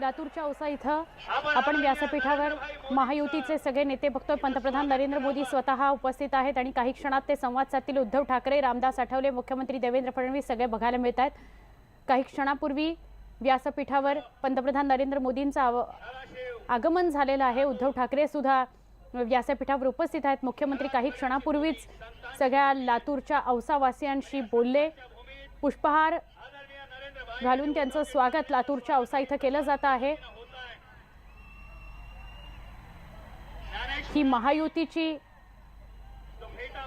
लातूरच्या औसा इथं आपण व्यासपीठावर महायुतीचे सगळे नेते बघतोय पंतप्रधान नरेंद्र मोदी स्वतः उपस्थित आहेत आणि काही क्षणात ते संवाद साधतील. उद्धव ठाकरे रामदास आठवले मुख्यमंत्री देवेंद्र फडणवीस सगळे बघायला मिळत आहेत काही क्षणापूर्वी व्यासपीठावर पंतप्रधान नरेंद्र मोदींचं आव आगमन झालेलं आहे. उद्धव ठाकरे सुद्धा व्यासपीठावर उपस्थित आहेत. मुख्यमंत्री काही क्षणापूर्वीच सगळ्या लातूरच्या औसावासियांशी बोलले. पुष्पहार घालून त्यांचं स्वागत लातूरच्या औसा इथं केलं जात आहे. ही महायुतीची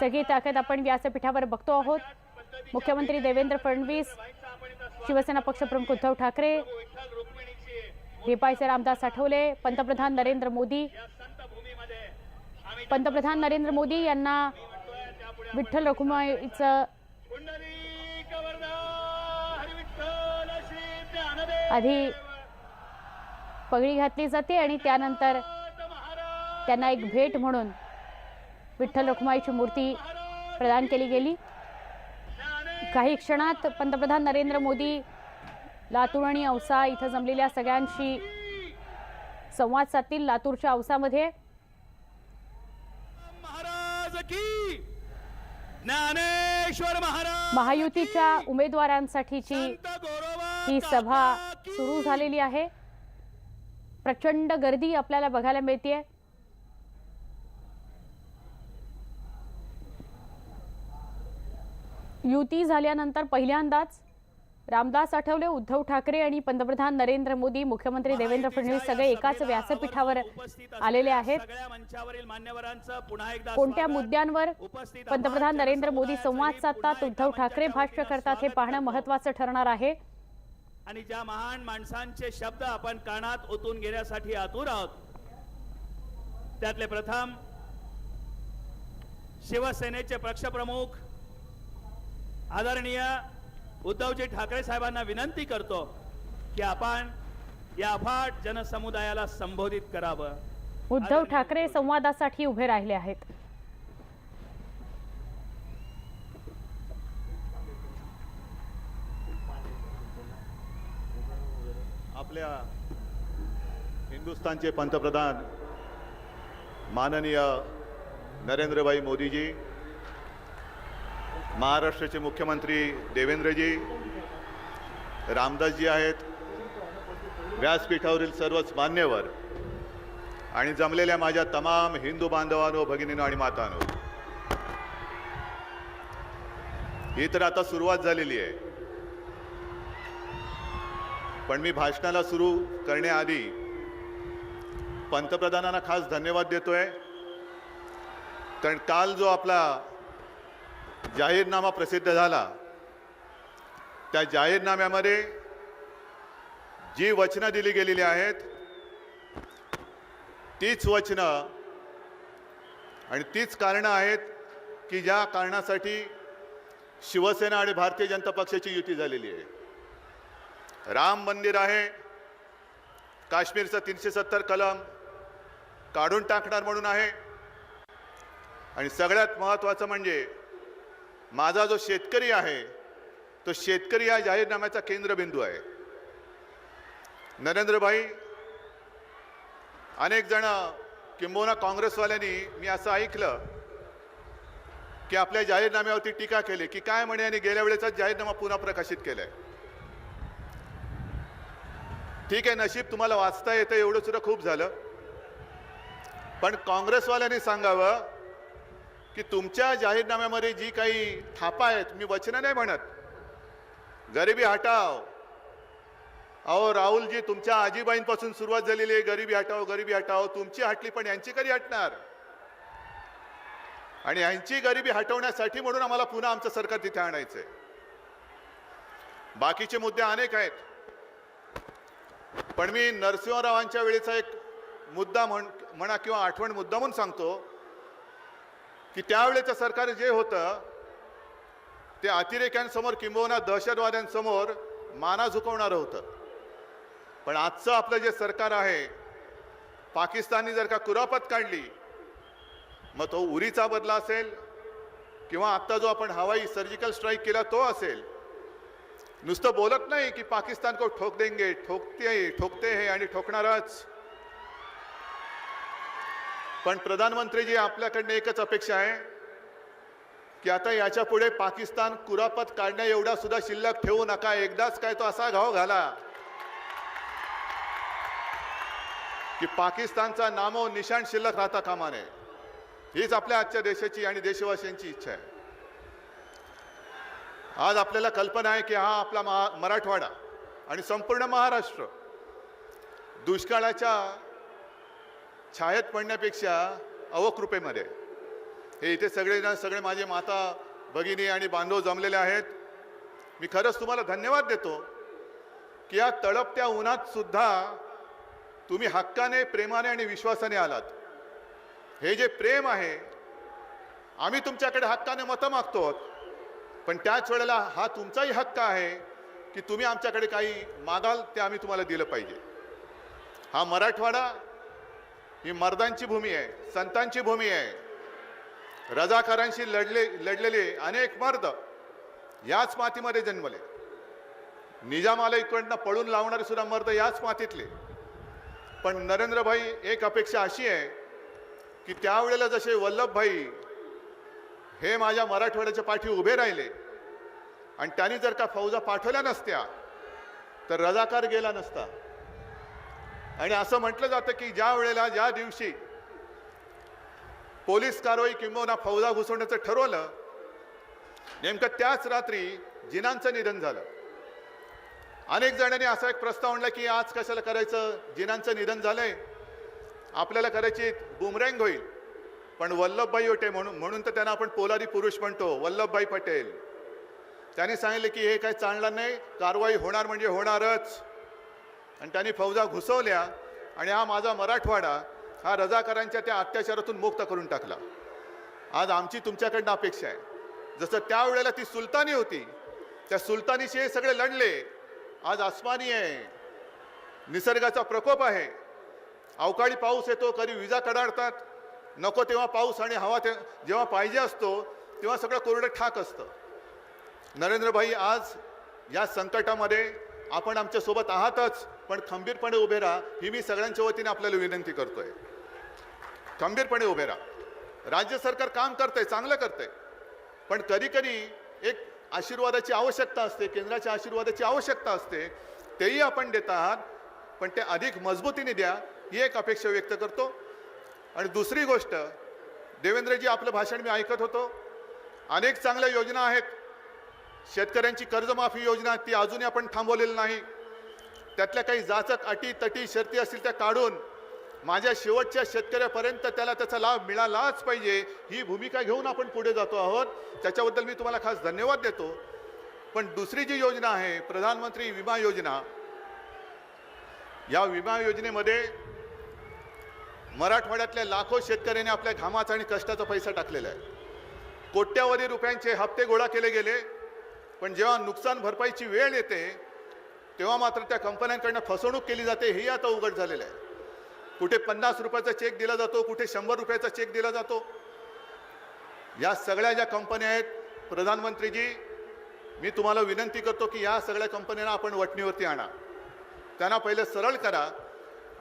सगळी ताकद आपण व्यासपीठावर बघतो आहोत. मुख्यमंत्री देवेंद्र फडणवीस शिवसेना पक्षप्रमुख उद्धव ठाकरे रिपाईचे रामदास आठवले पंतप्रधान नरेंद्र मोदी. पंतप्रधान नरेंद्र मोदी यांना विठ्ठल रखुमाईचं आधी पगडी घातली जाते आणि त्यानंतर त्यांना एक भेट म्हणून विठ्ठल रखुमाईची मूर्ती प्रदान केली गेली. काही क्षणात पंतप्रधान नरेंद्र मोदी लातूर आणि औसा इथं जमलेल्या सगळ्यांशी संवाद साधतील लातूरच्या औसामध्ये. महायुतीच्या उमेदवारांसाठीची ही सभा सुरू झालेली आहे प्रचंड गर्दी आपल्याला बघायला मिळते युती झाल्यानंतर पहिल्यांदाच रामदास आठवले उद्धव ठाकरे आणि पंतप्रधान नरेंद्र मोदी मुख्यमंत्री देवेंद्र फडणवीस सगळे एकाच व्यासपीठावर आलेले आहेत कोणत्या. मुद्द्यांवर पंतप्रधान नरेंद्र मोदी संवाद साधतात उद्धव ठाकरे भाष्य करतात हे पाहणं. महत्वाचं ठरणार आहे आणि ज्या महान माणसांचे शब्द आपण कानात ओतून घेण्यासाठी आतुर आहोत त्यातले प्रथम शिवसेनेचे पक्षप्रमुख आदरणीय उद्धवजी ठाकरे साहेबांना विनंती करतो की आपण या अफाट जनसमुदायाला संबोधित करावं. उद्धव ठाकरे संवादासाठी उभे राहिले आहेत. आपल्या हिंदुस्थानचे पंतप्रधान माननीय नरेंद्रभाई मोदीजी महाराष्ट्राचे मुख्यमंत्री देवेंद्रजी रामदासजी आहेत व्यासपीठावरील सर्वच मान्यवर आणि जमलेल्या माझ्या तमाम हिंदू बांधवांनो भगिनीनो आणि मातानो. ही तर आता सुरुवात झालेली आहे. पण मी भाषणाला सुरू करण्याआधी पंतप्रधानांना खास धन्यवाद देतोय. कारण काल जो आपला जाहीरनामा प्रसिद्ध झाला त्या जाहीरनाम्यामध्ये जी वचनं दिली गेलेली आहेत तीच वचनं आणि तीच कारणं आहेत की ज्या कारणासाठी शिवसेना आणि भारतीय जनता पक्षाची युती झालेली आहे. राम मंदिर आहे. काश्मीरचं तीनशे सत्तर कलम काढून टाकणार म्हणून आहे. आणि सगळ्यात महत्त्वाचं म्हणजे माझा जो शेतकरी आहे तो शेतकरी हा जाहीरनाम्याचा केंद्रबिंदू आहे. नरेंद्रभाई अनेक जण किंबहुना काँग्रेसवाल्यांनी मी असं ऐकलं की आपल्या जाहीरनाम्यावरती टीका केली की काय म्हणे आणि गेल्या वेळेचाच जाहीरनामा पुन्हा प्रकाशित केलाय. ठीक आहे नशीब तुम्हाला वाचता येतं एवढं सुद्धा खूप झालं. पण काँग्रेसवाल्यांनी सांगावं की तुमच्या जाहीरनाम्यामध्ये जी काही थापा आहेत मी वचनं नाही म्हणत. गरिबी हटाव अहो राहुलजी तुमच्या आजीबाईंपासून सुरुवात झालेली आहे गरिबी हटाव गरिबी हटाव तुमची हटली पण यांची कधी हटणार? आणि यांची गरिबी हटवण्यासाठी म्हणून आम्हाला पुन्हा आमचं सरकार तिथे आणायचंय. बाकीचे मुद्दे अनेक आहेत. पण मी नरसिंहरावांच्या वेळेचा एक मुद्दा म्हण म्हणा किंवा आठवण मुद्दा म्हणून सांगतो की त्यावेळेचं सरकार जे होतं ते अतिरेक्यांसमोर किंबहुना दहशतवाद्यांसमोर माना झुकवणारं होतं. पण आजचं आपलं जे सरकार आहे पाकिस्ताननी जर का कुरापत काढली मग तो उरीचा बदला असेल किंवा आत्ता जो आपण हवाई सर्जिकल स्ट्राईक केला तो असेल नुसतं बोलत नाही की पाकिस्तान को ठोक देंगे ठोकते ठोकते हे आणि ठोकणारच. पण प्रधानमंत्रीजी आपल्याकडनं एकच अपेक्षा आहे की आता याच्यापुढे पाकिस्तान कुरापत काढण्या एवढा सुद्धा शिल्लक ठेवू नका. एकदाच काय तो असा घाव घाला की पाकिस्तानचा नामो निशाण शिल्लक राहता कामा नये. हीच आपल्या आजच्या देशाची आणि देशवासियांची इच्छा आहे. आज आपल्याला कल्पना आहे की हा आपला महा मराठवाडा आणि संपूर्ण महाराष्ट्र दुष्काळाच्या छायेत पडण्यापेक्षा अवकृपेमध्ये हे इथे सगळेजण सगळे माझे माता भगिनी आणि बांधव जमलेले आहेत. मी खरंच तुम्हाला धन्यवाद देतो की या तळपत्या उन्हात सुद्धा तुम्ही हक्काने प्रेमाने आणि विश्वासाने आलात. हे जे प्रेम आहे आम्ही तुमच्याकडे हक्काने मतं मागतो आहोत. पण त्याच वेळेला हा तुमचाही हक्क आहे की तुम्ही आमच्याकडे काही मागाल ते आम्ही तुम्हाला दिलं पाहिजे. हा मराठवाडा ही मर्दांची भूमी आहे संतांची भूमी आहे. रजाकारांशी लढले लढलेले अनेक मर्द याच मातीमध्ये जन्मले. निजामाला इकडनं पळून लावणारे सुद्धा मर्द याच मातीतले. पण नरेंद्रभाई एक अपेक्षा अशी आहे की त्यावेळेला जसे वल्लभभाई हे माझ्या मराठवाड्याच्या पाठी उभे राहिले. आणि त्यांनी जर का फौजा पाठवल्या नसत्या तर रजाकार गेला नसता. आणि असं म्हटलं जातं की ज्या वेळेला ज्या दिवशी पोलीस कारवाई किंबहुना फौजा घुसवण्याचं ठरवलं नेमकं त्याच रात्री जिनांचं निधन झालं. अनेक जणांनी असा एक प्रस्ताव आणला की आज कशाला करायचं? जिनांचं निधन झालंय. आपल्याला करायची बुमरँग होईल. पण वल्लभभाई होते म्हणून म्हणून तर त्यांना आपण पोलारी पुरुष म्हणतो वल्लभभाई पटेल. त्यांनी सांगितले की हे काय चालणार नाही कारवाई होणार म्हणजे होणारच. आणि त्यांनी फौजा घुसवल्या आणि हा माझा मराठवाडा हा रजाकारांच्या त्या अत्याचारातून मुक्त करून टाकला. आज आमची तुमच्याकडनं अपेक्षा आहे. जसं त्यावेळेला ती सुलतानी होती त्या सुलतानीशी हे सगळे लढले. आज आसमानी आहे. निसर्गाचा प्रकोप आहे. अवकाळी पाऊस येतो कधी विजा कडाडतात. नको तेव्हा पाऊस आणि हवा ते जेव्हा पाहिजे असतो तेव्हा सगळं कोरडं ठाक असतं. नरेंद्रभाई आज या संकटामध्ये आपण आमच्यासोबत आहातच पण खंबीरपणे उभे राहा. ही मी सगळ्यांच्या वतीने आपल्याला विनंती करतोय. खंबीरपणे उभे राहा. राज्य सरकार काम करतंय चांगलं करतंय. पण कधी कधी एक आशीर्वादाची आवश्यकता असते केंद्राच्या आशीर्वादाची आवश्यकता असते. तेही आपण देत आहात पण ते अधिक मजबूतीने द्या ही एक अपेक्षा व्यक्त करतो. आणि दुसरी गोष्ट देवेंद्रजी आपलं भाषण मी ऐकत होतो. अनेक चांगल्या योजना आहेत. शेतकऱ्यांची कर्जमाफी योजना ती अजूनही आपण थांबवलेली नाही. त्यातल्या काही जाचक अटी तटी शर्ती असतील त्या काढून माझ्या शेवटच्या शेतकऱ्यापर्यंत त्याला त्याचा लाभ मिळालाच पाहिजे ही भूमिका घेऊन आपण पुढे जातो आहोत. त्याच्याबद्दल मी तुम्हाला खास धन्यवाद देतो. पण दुसरी जी योजना आहे प्रधानमंत्री विमा योजना या विमा योजनेमध्ये मराठवाड्यातल्या लाखो शेतकऱ्यांनी आपल्या घामाचा आणि कष्टाचा पैसा टाकलेला आहे. कोट्यावधी रुपयांचे हप्ते गोळा केले गेले पण जेव्हा नुकसान भरपाईची वेळ येते तेव्हा मात्र त्या कंपन्यांकडनं फसवणूक केली जाते हे आता उघड झालेलं आहे. कुठे पन्नास रुपयाचा चेक दिला जातो कुठे शंभर रुपयाचा चेक दिला जातो. या सगळ्या ज्या कंपन्या आहेत प्रधानमंत्रीजी मी तुम्हाला विनंती करतो की या सगळ्या कंपन्यांना आपण वटणीवरती आणा. त्यांना पहिले सरळ करा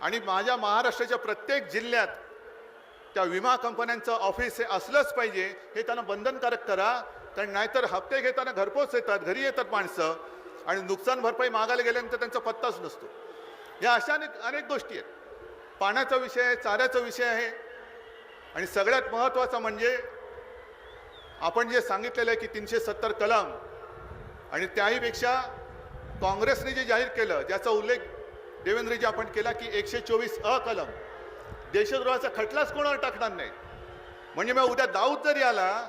आणि माझ्या महाराष्ट्राच्या प्रत्येक जिल्ह्यात त्या विमा कंपन्यांचं ऑफिस हे असलंच पाहिजे हे त्यांना बंधनकारक करा कारण नाहीतर हप्ते घेताना घरपोच येतात घरी येतात माणसं आणि नुकसान भरपाई मागायला गेल्यानंतर त्यांचा पत्ताच नसतो. या अशा अनेक अनेक गोष्टी आहेत. पाण्याचा विषय आहे चाऱ्याचा विषय आहे. आणि सगळ्यात महत्त्वाचा म्हणजे आपण जे सांगितलेलं आहे की तीनशे सत्तर कलम आणि त्याहीपेक्षा काँग्रेसने जे जाहीर केलं ज्याचा उल्लेख देवेंद्रजी आपण केला की एकशे चोवीस अ कलम. देशद्रोहाचा खटलाच कोणावर टाकणार नाही? म्हणजे मग उद्या दाऊद जरी आला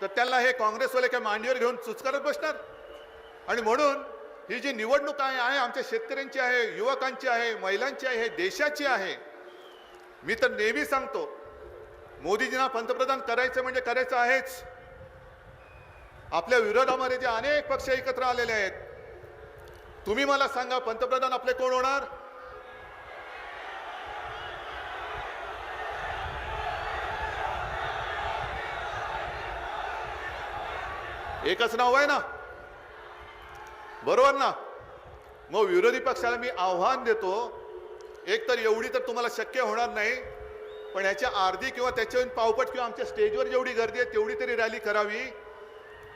तर त्यांना हे काँग्रेसवाले काय मांडीवर घेऊन चुचकारत बसणार? आणि म्हणून ही जी निवडणूक आहे आहे आमच्या शेतकऱ्यांची आहे युवकांची आहे महिलांची आहे देशाची आहे. मी तर नेहमी सांगतो मोदीजींना पंतप्रधान करायचं म्हणजे करायचं आहेच. आपल्या विरोधामध्ये जे अनेक पक्ष एकत्र आलेले आहेत तुम्ही मला सांगा पंतप्रधान आपले कोण होणार? एकच नाव आहे ना? बरोबर ना? मग विरोधी पक्षाला मी आव्हान देतो एक तर एवढी तर तुम्हाला शक्य होणार नाही पण याच्या अर्धी किंवा त्याच्या पावपट किंवा आमच्या स्टेजवर जेवढी गर्दी आहे तेवढी तरी रॅली करावी.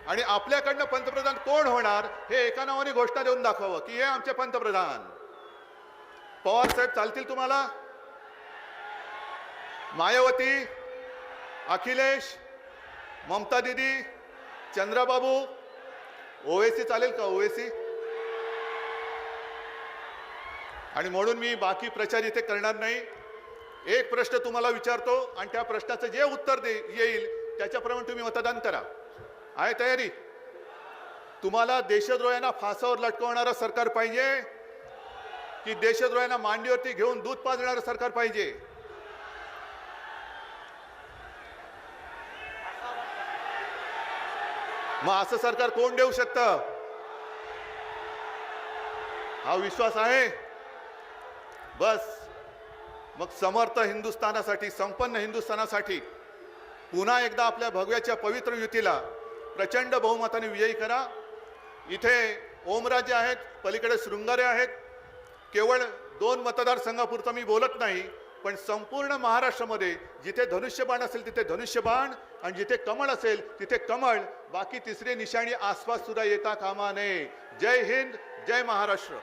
आणि आपल्याकडनं पंतप्रधान कोण होणार हे एका नावाने घोषणा देऊन दाखवावं की हे आमचे पंतप्रधान. पवार साहेब चालतील तुम्हाला? मायावती अखिलेश ममता दिदी चंद्राबाबू ओवेसी चालेल का ओवेसी? आणि म्हणून मी बाकी प्रचार इथे करणार नाही. एक प्रश्न तुम्हाला विचारतो आणि त्या प्रश्नाचं जे उत्तर दे येईल त्याच्याप्रमाणे तुम्ही मतदान करा. आहे तयारी. तुम्हाला देशद्रोह्यांना फासावर लटकवणारं सरकार पाहिजे की देशद्रोह्यांना मांडीवरती घेऊन दूध पाजणारं सरकार पाहिजे? मग असं सरकार कोण देऊ शकतं? हा विश्वास आहे. बस. मग समर्थ हिंदुस्थानासाठी संपन्न हिंदुस्थानासाठी पुन्हा एकदा आपल्या भगव्याच्या पवित्र युतीला प्रचंड बहुमताने विजयी करा. इथे ओमराजे आहेत पलीकडे शृंगारे आहेत. केवळ दोन मतदारसंघापुरतं मी बोलत नाही पण संपूर्ण महाराष्ट्रामध्ये जिथे धनुष्यबाण असेल तिथे धनुष्यबाण आणि जिथे कमळ असेल तिथे कमळ. बाकी तिसरी निशाणी आसपास सुद्धा येता कामा नये. जय हिंद जय महाराष्ट्र.